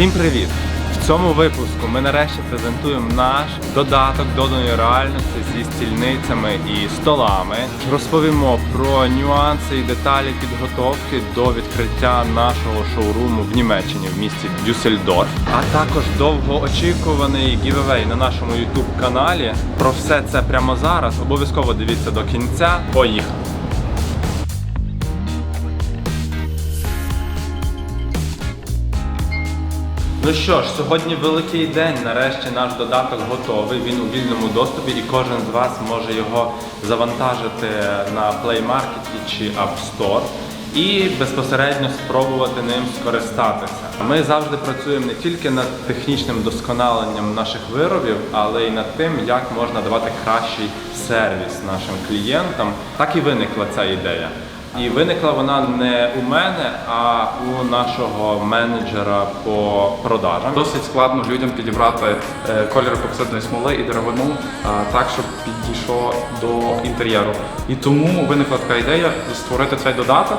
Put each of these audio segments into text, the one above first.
Всім привіт! В цьому випуску ми нарешті презентуємо наш додаток доданої реальності зі стільницями і столами. Розповімо про нюанси і деталі підготовки до відкриття нашого шоуруму в Німеччині в місті Дюссельдорф. А також довгоочікуваний гівевей на нашому YouTube каналі. Про все це прямо зараз. Обов'язково дивіться до кінця. Поїхали! Ну що ж, сьогодні великий день. Нарешті наш додаток готовий. Він у вільному доступі, і кожен з вас може його завантажити на Play Market чи App Store і безпосередньо спробувати ним скористатися. Ми завжди працюємо не тільки над технічним вдосконаленням наших виробів, але й над тим, як можна давати кращий сервіс нашим клієнтам. Так і виникла ця ідея. І виникла вона не у мене, а у нашого менеджера по продажам. Досить складно людям підібрати е, колір епоксидної смоли і деревину е, так, щоб підійшло до інтер'єру. І тому виникла така ідея створити цей додаток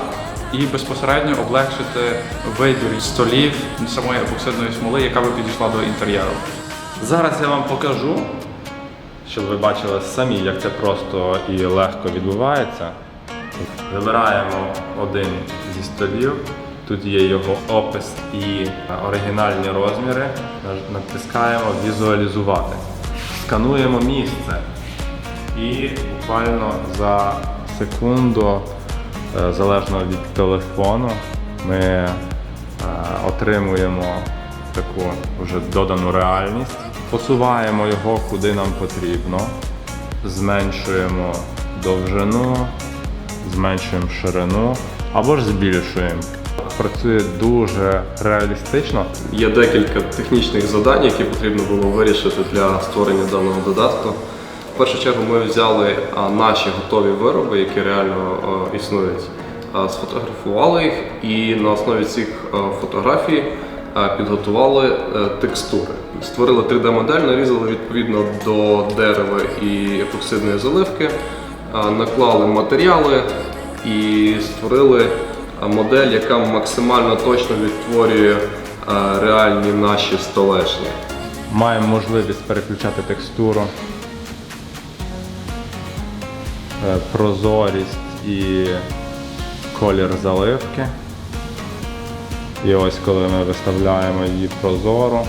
і безпосередньо облегшити вибір столів самої епоксидної смоли, яка би підійшла до інтер'єру. Зараз я вам покажу, щоб ви бачили самі, як це просто і легко відбувається. Вибираємо один зі столів. Тут є його опис і оригінальні розміри. Натискаємо візуалізувати. Скануємо місце. І буквально за секунду, е, залежно від телефону, ми е, отримуємо таку вже додану реальність. Посуваємо його куди нам потрібно, зменшуємо довжину, зменшуємо ширину або ж збільшуємо. Працює дуже реалістично. Є декілька технічних завдань, які потрібно було вирішити для створення даного додатку. В першу чергу ми взяли наші готові вироби, які реально існують, сфотографували їх і на основі цих фотографій підготували е, текстури. Створили 3D-модель, нарізали відповідно до дерева і епоксидної заливки, наклали матеріали і створили модель, яка максимально точно відтворює реальні наші столешні. Маємо можливість переключати текстуру, е, прозорість і колір заливки. І ось коли ми виставляємо її прозору,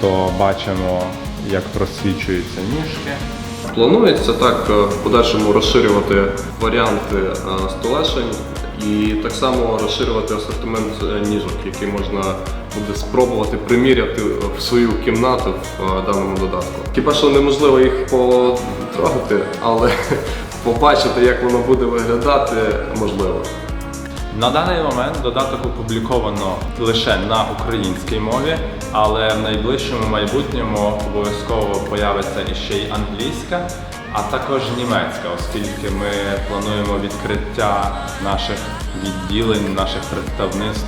то бачимо, як просвічуються ніжки. Планується так е, в подальшому розширювати варіанти е, столешень і так само розширювати асортимент е, ніжок, які можна буде спробувати приміряти в свою кімнату в даному додатку. Хіба що неможливо їх потрогати, але побачити, як воно буде виглядати, можливо. На даний момент додаток опубліковано лише на українській мові, але в найближчому майбутньому обов'язково появиться іще й англійська, а також німецька, оскільки ми плануємо відкриття наших відділень, наших представництв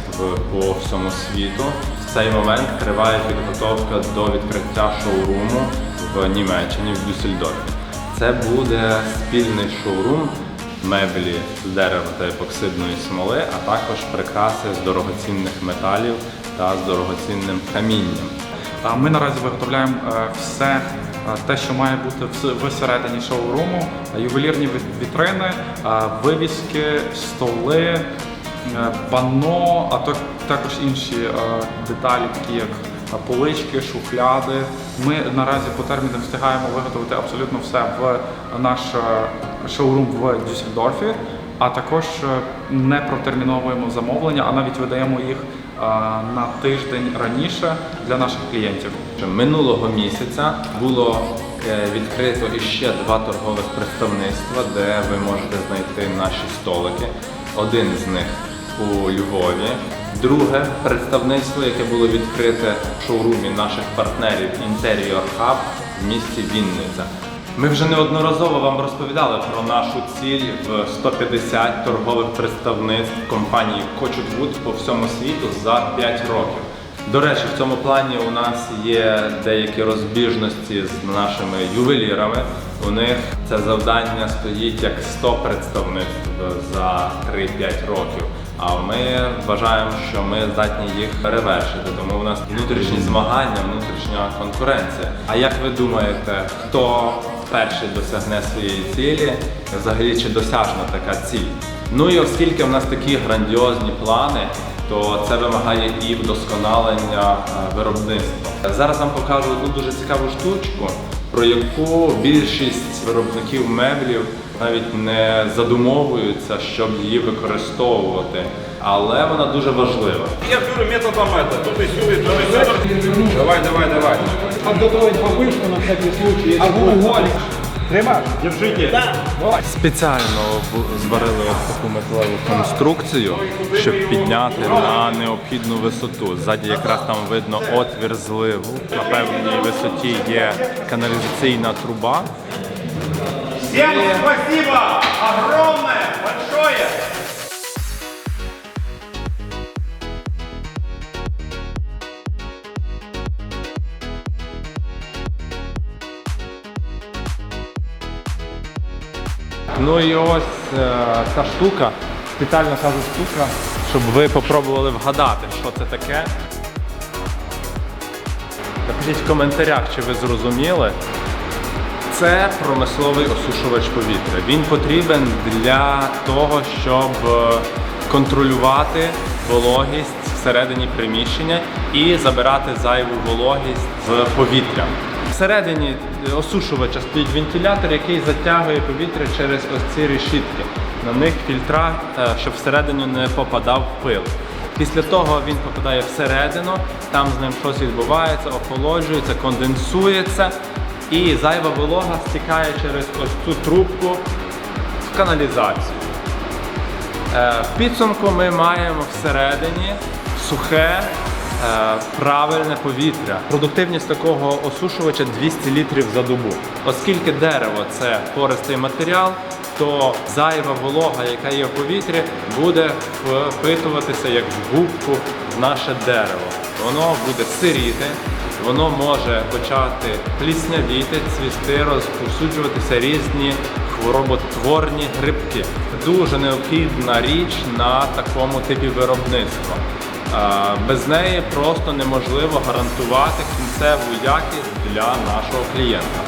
по всьому світу. В цей момент триває підготовка до відкриття шоуруму в Німеччині в Дюссельдорфі. Це буде спільний шоурум меблі з дерева та епоксидної смоли, а також прикраси з дорогоцінних металів та з дорогоцінним камінням. Ми наразі виготовляємо е, все е, те, що має бути вс- всередині шоуруму, Е, ювелірні ві- вітрини, вивіски, столи, панно, а також інші деталі, такі як полички, шухляди. Ми наразі по термінам встигаємо виготовити абсолютно все в наш шоурум в Дюссельдорфі, а також не протерміновуємо замовлення, а навіть видаємо їх на тиждень раніше для наших клієнтів. Минулого місяця було е, відкрито іще два торгових представництва, де ви можете знайти наші столики. Один з них у Львові. Друге представництво, яке було відкрите в шоурумі наших партнерів Interior Hub в місті Вінниця. Ми вже неодноразово вам розповідали про нашу ціль в 150 торгових представництв компанії Кочутвуд по всьому світу за 5 років. До речі, в цьому плані у нас є деякі розбіжності з нашими ювелірами. У них це завдання стоїть як 100 представництв за 3-5 років. А ми вважаємо, що ми здатні їх перевершити. Тому у нас внутрішні змагання, внутрішня конкуренція. А як ви думаєте, хто перший досягне своєї цілі? Взагалі чи досяжна така ціль? Ну і оскільки в нас такі грандіозні плани, то це вимагає і вдосконалення е, виробництва. Зараз вам покажу одну дуже цікаву штучку, про яку більшість виробників меблів навіть не задумовуються, щоб її використовувати. Але вона дуже важлива. Я говорю методом это, тут и сюда, тут и сюда. Давай, давай, давай. Подготовить повышку на всякий случай. А уголь. Тримаш? Держите. Спеціально в- зварили ось таку металеву конструкцію, щоб підняти на необхідну висоту. Ззаді якраз там видно отвір зливу. На певній висоті є каналізаційна труба. Всем спасибо! Огромное, большое! Ну і ось е, ця штука, спеціально кажу штука, щоб ви попробували вгадати, що це таке. Напишіть в коментарях, чи ви зрозуміли. Це промисловий осушувач повітря. Він потрібен для того, щоб е, контролювати вологість всередині приміщення і забирати зайву вологість з повітря. Всередині е, осушувача стоїть вентилятор, який затягує повітря через ось ці решітки. На них фільтра, е, щоб всередину не попадав пил. Після того він попадає всередину, там з ним щось відбувається, охолоджується, конденсується, і зайва волога стікає через ось цю трубку в каналізацію. Е, В підсумку ми маємо всередині сухе, е, правильне повітря. Продуктивність такого осушувача 200 літрів за добу. Оскільки дерево це пористий матеріал, то зайва волога, яка є в повітрі, буде впитуватися як в губку в наше дерево. Воно буде сиріти, воно може почати пліснявіти, цвісти, розповсюджуватися різні хвороботворні грибки. Дуже необхідна річ на такому типі виробництва. Без неї просто неможливо гарантувати кінцеву якість для нашого клієнта.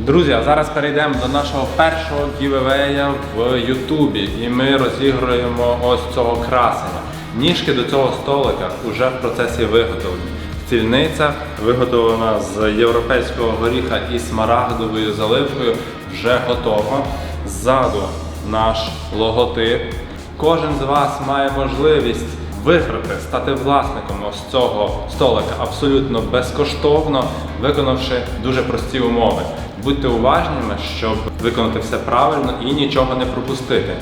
Друзі, а зараз перейдемо до нашого першого гівевея в Ютубі, і ми розігруємо ось цього красення. Ніжки до цього столика вже в процесі виготовлення. Стільниця виготовлена з європейського горіха і смарагдовою заливкою, вже готова. Ззаду наш логотип. Кожен з вас має можливість виграти, стати власником ось цього столика абсолютно безкоштовно, виконавши дуже прості умови. Будьте уважними, щоб виконати все правильно і нічого не пропустити.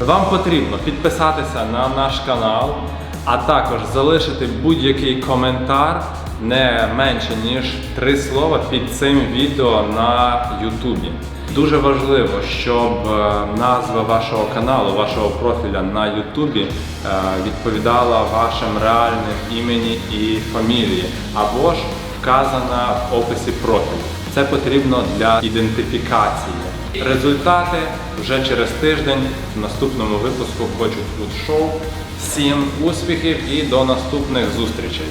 Вам потрібно підписатися на наш канал, а також залишити будь-який коментар не менше ніж три слова під цим відео на Ютубі. Дуже важливо, щоб е, назва вашого каналу, вашого профіля на Ютубі е, відповідала вашим реальним імені і фамілії, або ж вказана в описі профілю. Це потрібно для ідентифікації. Результати вже через тиждень в наступному випуску Хочу Фуд Шоу. Всім успіхів і до наступних зустрічей!